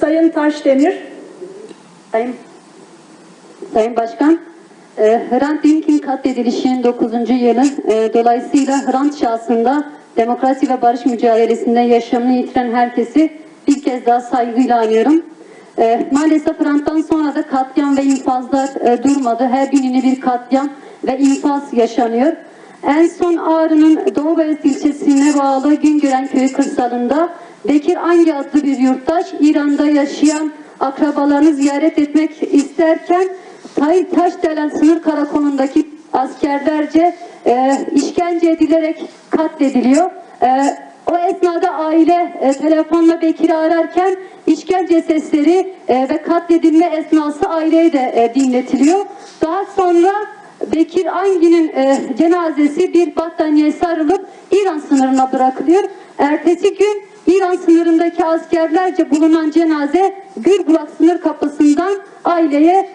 Sayın Taşdemir, Sayın, Sayın Başkan, e, Hrant Dink'in katledilişinin 9. yılı e, dolayısıyla Hrant şahsında demokrasi ve barış mücadelesinde yaşamını yitiren herkesi bir kez daha saygıyla anıyorum. E, maalesef Hrant'tan sonra da katliam ve infazlar e, durmadı. Her gün yeni bir katliam ve infaz yaşanıyor. En son Ağrı'nın Doğu Beyazıt ilçesine bağlı Güngören köyü kırsalında Bekir Angi adlı bir yurttaş İran'da yaşayan akrabalarını ziyaret etmek isterken Tay Taşdelen sınır karakolundaki askerlerce e, işkence edilerek katlediliyor. E, o esnada aile e, telefonla Bekir'i ararken işkence sesleri e, ve katledilme esnası aileye de e, dinletiliyor. Daha sonra Bekir Angi'nin e, cenazesi bir battaniye sarılıp İran sınırına bırakılıyor. Ertesi gün İran sınırındaki askerlerce bulunan cenaze Gülbulak sınır kapısından aileye